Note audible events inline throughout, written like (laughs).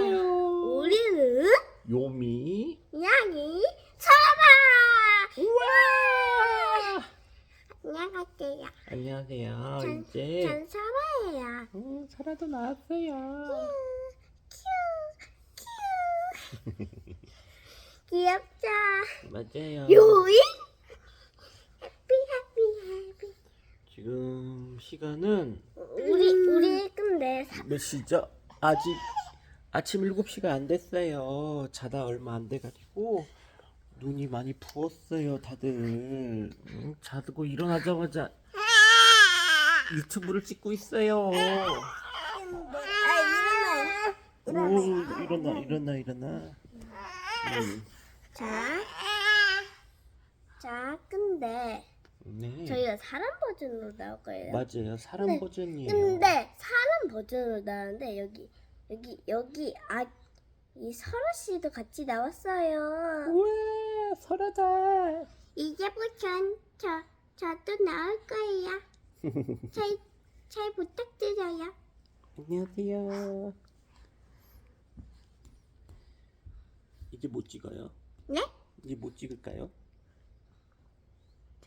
안녕하세요. 우리는 요미. 양이 사람아. 우와. 안녕하세요. 안녕하세요. 전, 이제 전 사라예요. 어, 사라도 나왔어요. 큐, 큐. (laughs) 귀엽죠? 맞아요. 요이? 해피, 해피, 해피. 지금 시간은 우리, 우리 근데 사- 몇 시죠? 아직 아침 7시가 안 됐어요. 자다 얼마 안 돼가지고 눈이 많이 부었어요, 다들. 응, 자고 일어나자마자 유튜브를 찍고 있어요. 오, 일어나, 일어나, 일어나. 음, 자. 자, 근데 네. 저희가 사람 버전으로 나올 거예요. 맞아요. 사람 네. 버전이에요. 근데 사람 버전으로 나왔는데 여기 여기 여기 아이 설아 씨도 같이 나왔어요. 우와, 설아다. 이제부터 저 저도 나올 거예요. (laughs) 잘, 잘 부탁드려요. 안녕하세요. 이제 못 찍어요? 네? 이제 못 찍을까요?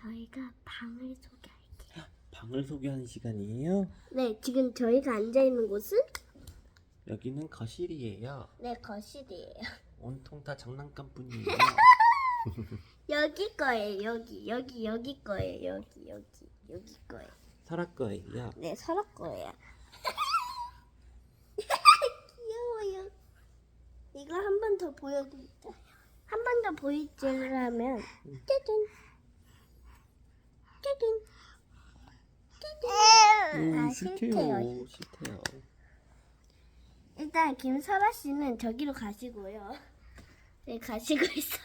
저희가 방을 소개할게요. 방을 소개하는 시간이에요. 네, 지금 저희가 앉아 있는 곳은 여기는 거실이에요. 네 거실이에요. 온통 다 장난감뿐이에요. (laughs) 여기 거예요. 여기 여기 여기 거예요. 여기 여기 여기 거예요. 설아 거예요. 네, 설아 거예요. (laughs) 귀여워요. 이거 한 번 더 보여드릴게요. 한번 더 보여주려면 짜잔 짜잔 짜잔 아, 음, 싫대요. 싫대요. 일단 김설아 씨는 저기로 가시고요. (laughs) 네, 가시고 있어요.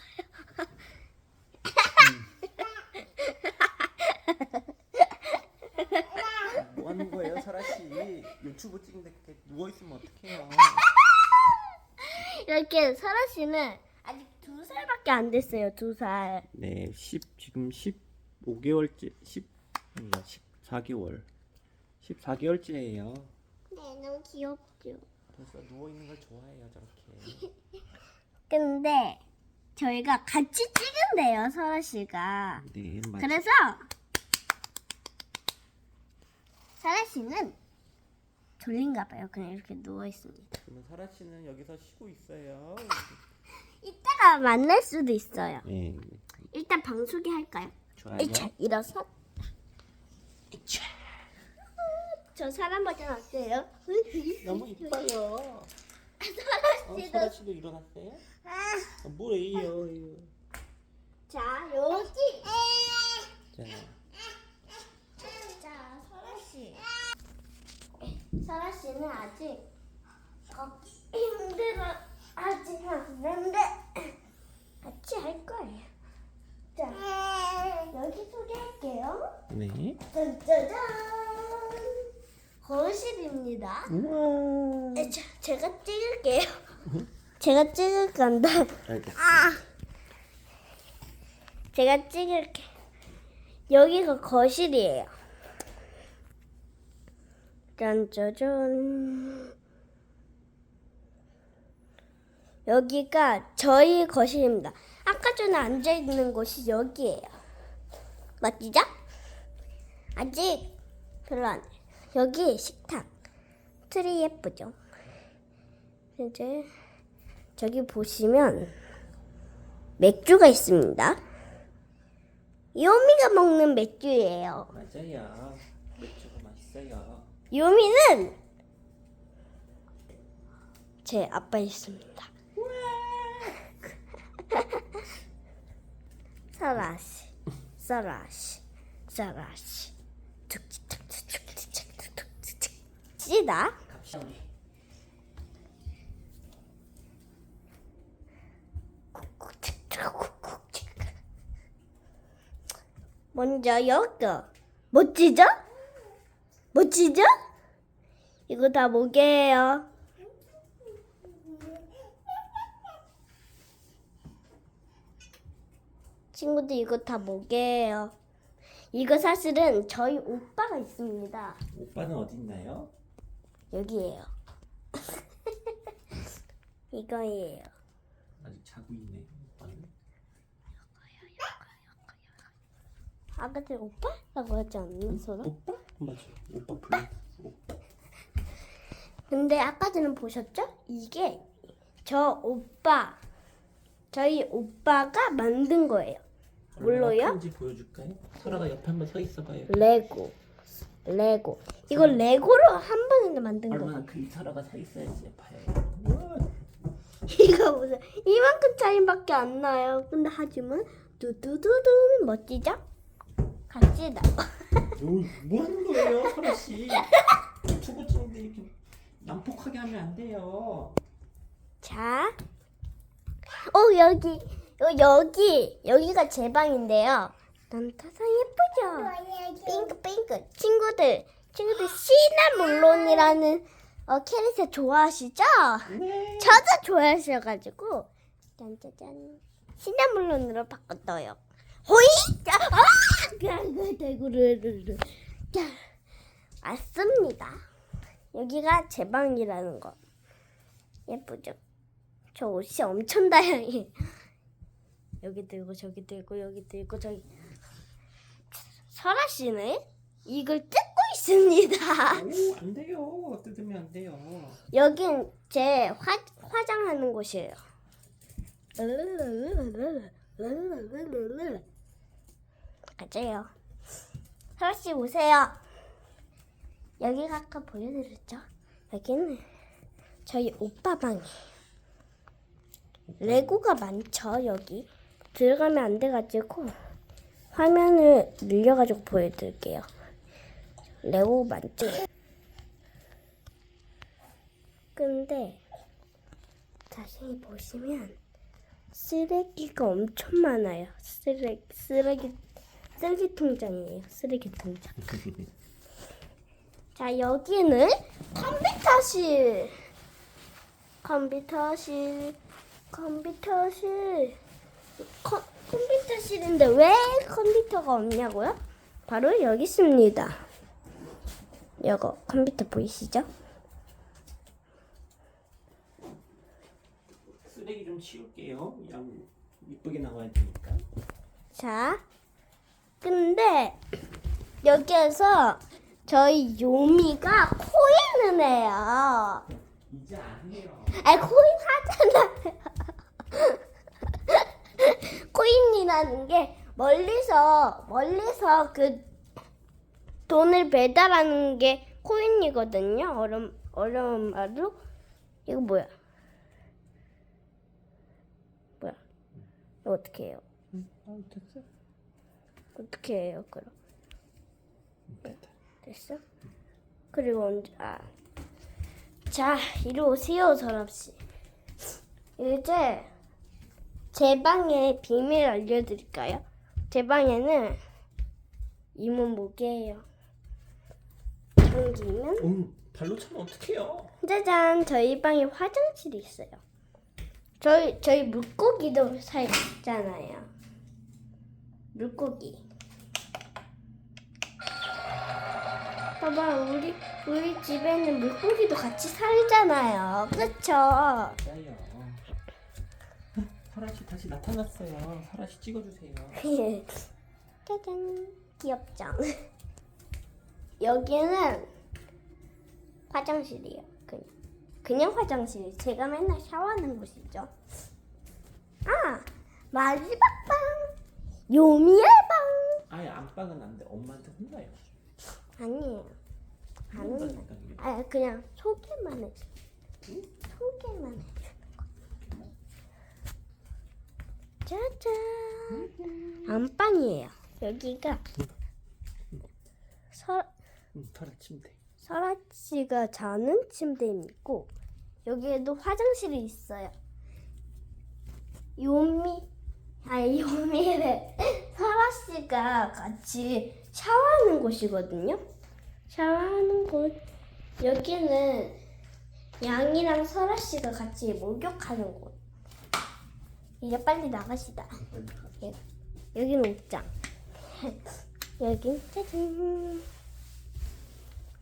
뭐 하는 거예요, 설아 씨? 유튜브 찍는데 이렇게 누워 있으면 어떡해요? (laughs) 이렇게 설아 씨는 아직 두 살밖에 안 됐어요. 두 살. 네, 10 지금 15개월째 10 아니다, 14개월. 14개월째예요. 네, 너무 귀엽죠. 그래서 누워 있는 걸 좋아해요, 저렇게. (laughs) 근데 저희가 같이 찍은대요, 설아 씨가. 네, 맞아요. 그래서 설아 씨는 졸린가 봐요. 그냥 이렇게 누워 있습니다. 그러면 설아 씨는 여기서 쉬고 있어요. (laughs) 이따가 만날 수도 있어요. 네, 일단 방 소개할까요? 좋아요. 이차 일어서 이차. 저 사람 버전 어때요? 너무 이뻐요. 설아 어, 씨도 설아 씨도 일어났어요? 어, 뭐예요? 이거. 자 여기 자, 자 설아 씨 설아 씨는 아직 걷기 힘들어 아직 하는데 같이 할 거예요. 자 여기 소개할게요. 네. 짠짜잔 거실입니다. 우와. 네, 자, 제가 찍을게요. (laughs) 제가 찍을 건데 알겠어. 아 제가 찍을게. 여기가 거실이에요. 짠짜잔. 여기가 저희 거실입니다. 아까 전에 앉아 있는 곳이 여기예요. 맞지죠? 아직 별로 안 해요. 여기 식탁. 트리 예쁘죠? 이제 저기 보시면 맥주가 있습니다. 요미가 먹는 맥주예요. 맞아요. 맥주가 맛있어요. 요미는 제 아빠 있습니다. 설아씨, 설아씨, 설아씨, 툭툭. 갑시다 우리. 먼저 여기 멋지죠? 멋지죠? 이거 다 뭐게요? 친구들 이거 다 뭐게요? 이거 사실은 저희 오빠가 있습니다. 오빠는 어디 있나요? 여기에요. (laughs) 이거예요. 아직 자고 있네. 오빠는. 아까 제가 오빠라고 하지 않았어? 오빠? 맞아. 오빠 불러. 오빠. (laughs) 근데 아까 전에 보셨죠? 이게 저 오빠, 저희 오빠가 만든 거예요. 뭘로요? 큰지 보여줄까요? 설아가 옆에 한번 서 있어봐요. 레고, 레고. 이거 레고로 한 번에 만든 거. 얼마나 큰 설아가 서 있어야지 봐요. (laughs) 이거 보세요. 이만큼 차이밖에 안 나요. 근데 하지만 두두두두 멋지죠? 같이 나. (laughs) 오, 뭐 하는 거예요, 설아 씨? 유튜브 찍는데 이렇게 난폭하게 하면 안 돼요. 자, 어 여기 어, 여기 여기가 제 방인데요. 난타상 예쁘죠? 핑크 핑크 친구들 친구들 시나몰론이라는 어, 캐릭터 좋아하시죠? 네. 저도 좋아하셔가지고 짠짜잔 시나몰론으로 바꿨어요. 호이! 자, 아! 그 대구르르르. 자, 맞습니다. 여기가 제 방이라는 거. 예쁘죠? 저 옷이 엄청 다양해. 여기 들고 저기 들고 여기 들고 저기. 설아 씨는 이걸 뜯 고 있습니다. 오, 안 돼요. 뜯으면 안 돼요. 여긴 제 화, 화장하는 곳이에요. 맞아요. 설아 씨 오세요. 여기가 아까 보여드렸죠? 여기는 저희 오빠 방이. 레고가 많죠 여기. 들어가면 안 돼가지고 화면을 늘려가지고 보여드릴게요. 레고 많죠? 근데 자세히 보시면 쓰레기가 엄청 많아요. 쓰레기 쓰레기 쓰레기 통장이에요. 쓰레기 통장. 자 여기는 컴퓨터실. 컴퓨터실. 컴퓨터실. 컴, 컴퓨터실인데 왜 컴퓨터가 없냐고요? 바로 여기 있습니다. 이거 컴퓨터 보이시죠? 쓰레기 좀 치울게요. 양 이쁘게 나와야 되니까. 자, 근데 여기에서 저희 요미가 코인을 해요. 이제 안 해요. 아, 코인 하잖아요. (laughs) 코인이라는 게 멀리서 멀리서 그 돈을 배달하는 게 코인이거든요. 어려운 어려운 말로 이거 뭐야? 뭐야? 이거 어떻게 해요? 응, 아, 됐어. 어떻게 해요, 그럼? 됐다. 됐어? 그리고 언제 아. 자, 이리 오세요, 서랍 씨. 이제 제 방의 비밀 알려드릴까요? 제 방에는 이문목이에요. 잠기면 응, 발로 차면 어떡해요? 짜잔, 저희 방에 화장실이 있어요. 저희 저희 물고기도 살잖아요. 물고기. 봐봐, 우리 우리 집에는 물고기도 같이 살잖아요. 그쵸? 맞아요. 설아 씨 다시 나타났어요. 설아 씨 찍어주세요. (laughs) 짜잔, 귀엽죠? (laughs) 여기는 화장실이에요. 그냥, 그냥 화장실. 제가 맨날 샤워하는 곳이죠. 아, 마지막 방. 요미의 방. 아예 안방은 안 돼. 엄마한테 혼나요. 아니에요. 안 혼나. 이게. 아, 그냥 소개만 해. 소개만 해. 짜잔. 안방이에요. 여기가 서, 응, 설아 침대. 설아 씨가 자는 침대이고 여기에도 화장실이 있어요. 요미 아니 요미를 설아 씨가 같이 샤워하는 곳이거든요. 샤워하는 곳 여기는 양이랑 설아 씨가 같이 목욕하는 곳. 이제 빨리 나가시다. 예. 여기는 옷장. (laughs) 여긴 짜잔.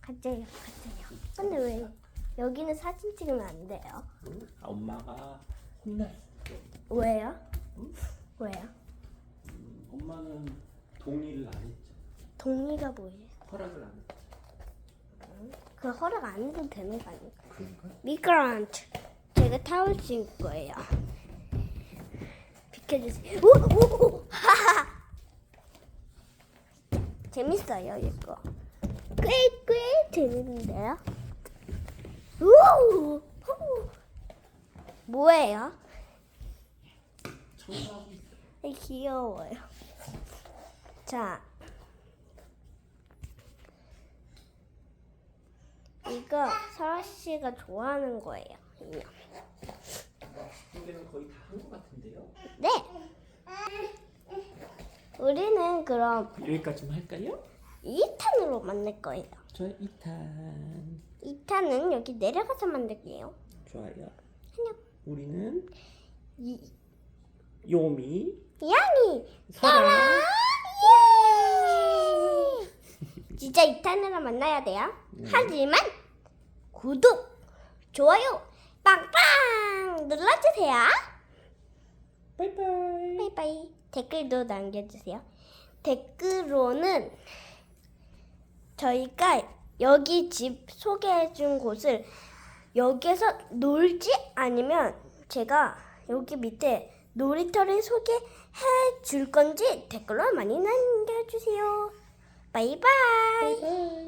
가짜요, 가짜요. 근데 왜 여기는 사진 찍으면 안 돼요. 응? 아, 엄마가 혼났어. 왜요? 응? 왜요? 음, 엄마는 동의를 안 했죠. 동의가 뭐예요? 허락을 안 했죠. 그 허락 안 해도 되는 거 아니에요? 그러니까 미끄런트. 제가 타올 수 있을 거예요. 비켜주세요. 오, 오, 오. 하하. (laughs) 재밌어요 이거. 꽤꽤 재밌는데요. 오, 오. 뭐예요? 귀여워요. 자, 이거 설아 씨가 좋아하는 거예요. 인형. 근데는 거의 다 한 것 같은데요. 네. 우리는 그럼 여기까지만 할까요? 2탄으로 만들 거예요. 저 2탄 2탄은 여기 내려가서 만들게요. 좋아요. 안녕. 우리는 이, 요미 양이 사랑 예! 진짜 2탄으로 만나야 돼요. 네. 하지만 구독, 좋아요, 빵빵 눌러주세요. 바이바이. 바이바이. 댓글도 남겨주세요. 댓글로는 저희가 여기 집 소개해 준 곳을 여기서 놀지 아니면 제가 여기 밑에 놀이터를 소개해 줄 건지 댓글로 많이 남겨주세요. 바이바이.